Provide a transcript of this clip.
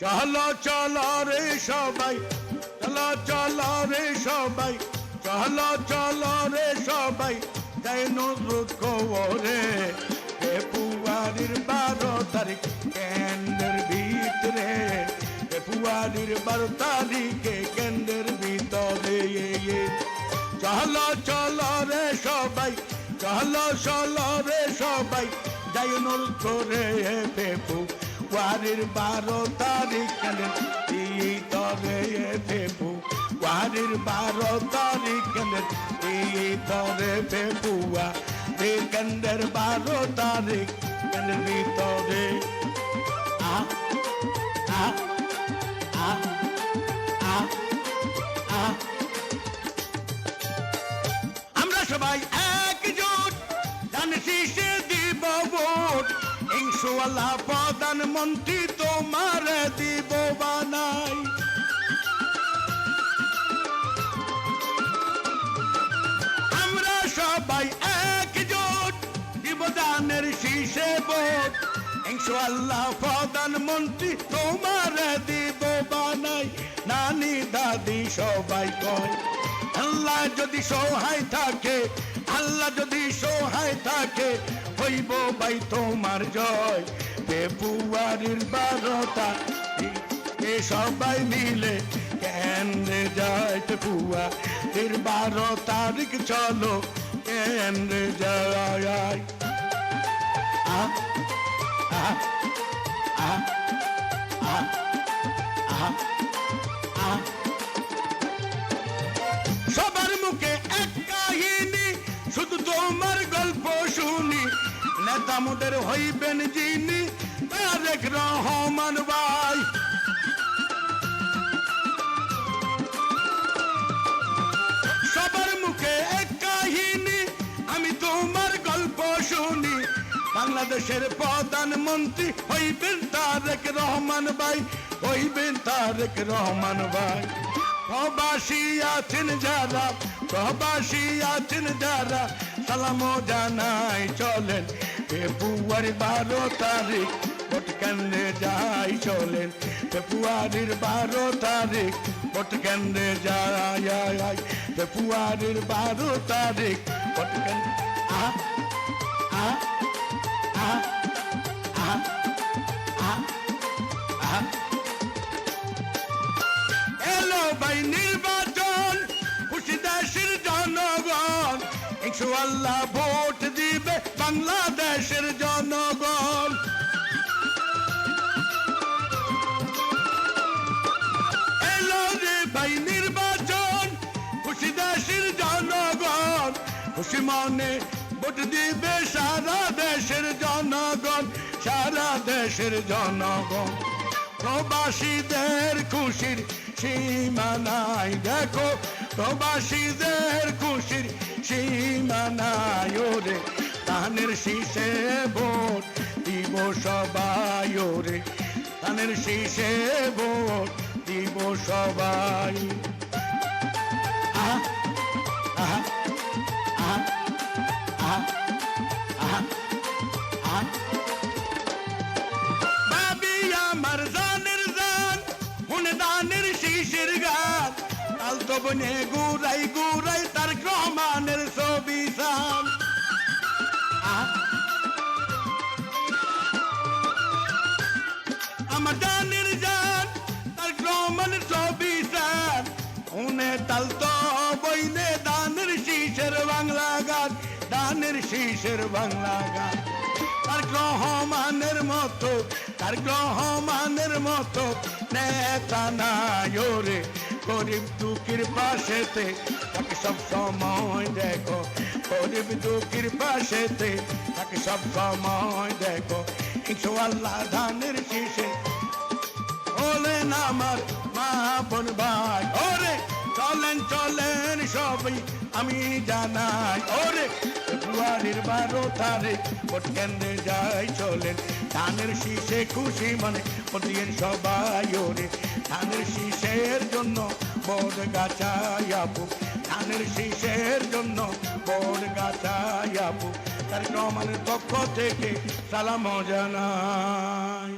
চলো চলো রে সবাই, চলো চলো রে সবাই, চলো চলো রে সবাই যাই নজরুল খবরে ফেব্রুয়ারির বারো তারিখ কেন্দ্রের ভিতরে ফেব্রুয়ারির বারো তারিখে কেন্দ্রের ভিতরে চলো চলো রে সবাই, চলো চলো রে সবাই যাই নজরুল করে ফেবু ওয়ারির বারো তারিখ কেন্দ্রের ভিতরে ফেবু ওয়ারির বারো তারিখ কেন্দ্রের ভিতরে ফেবুয়া কেন্দ্রের বারো তারিখ কেন্দ্রের ভিতরে আমরা সবাই ইনশাল্লাহ প্রধানমন্ত্রী তোমার দিব বানাই। আমরা সবাই একজোট দিব দানের শীষে ভোট। ইনশাল্লাহ প্রধানমন্ত্রী তোমার দিব বানাই। নানি দাদি সবাই কয়, আল্লাহ যদি সহায় থাকে আল্লাহ যদি সহায় থাকে, হইব ভাই তোমার জয়। ফেব্রুয়ারির বারোটা, এ সবাই মিলে কেন্দ্রে যায় ফেপুয়া এর বারো তারিখ চলো কেন্দ্রে যায়? আ আ আ আ আ নেতা মোদের হইবেন যিনি তারেক রহমান ভাই। সবার মুখে এক কাহিনী, আমি তোমার গল্প শুনি। বাংলাদেশের প্রধানমন্ত্রী হইবেন তারেক রহমান ভাই, হইবেন তারেক রহমান ভাই। প্রবাসী আছেন যারা, প্রবাসী আছেন যারা সালাম জানাই চলেন। ফেব্রুয়ারি বারো তারিখ, ভোট যাই চলেন। ফেব্রুয়ারির বারো তারিখ, ভোট কেন্দ্রে যাই ফেব্রুয়ারির বারো তারিখ, ভোট এলো ভাই নির্বাচন, খুশি দেশের জনগণ। ইনশাআল্লাহ ভোট বাংলাদেশের জনগণ। এলো রে ভাই নির্বাচন, খুশি দেশের জনগণ। খুশি মনে ভোট দিবে সারা দেশের জনগণ, সারা দেশের জনগণ। প্রবাসীদের খুশির সীমা নাই, দেখো। প্রবাসীদের খুশির সীমা নাই, ওরে। ধানের শীষে ভোট দিব সবাই ওরে। ধানের শীষে ভোট দিব সবাই। আহা আহা আহা আহা আহা আহা ভাবি আমার জানের জান, মনে দানের শিশির গান। কাল তো বনে গুরাই গুরাই তার ক্রমানের ছবি সান। আমার জানের জান, তার ক্রমানের ছবি সান উনে তাল তো বইনে দানের শীষের বাংলা গান, দানের শীষের বাংলা গান। তার গ্রহমানের মতো, তার গ্রহমানের মতো নেতা ওরে। গরিব দুঃখীর পাশেতে তাকে সব সময় দেখো। গরিব দুঃখীর পাশেতে তাকে সব সময়, দেখো ইনশো আল্লাহ ধানের শীষে বলেন আমার মা ভাই, ওরে, চলেন চলেন সবই আমি জানাই। ওরে ফেব্রুয়ারির বারো তারিখ ভোট কেন্দ্রে যাই, চলেন। ধানের শীষে খুশি মানে প্রতিদিন সবাই, ওরে। ধানের শীষের জন্য বড় গাছাই আপু ধানের শীষের জন্য বড় গাছা আপু তার রহমানের পক্ষ থেকে সালাম জানাই।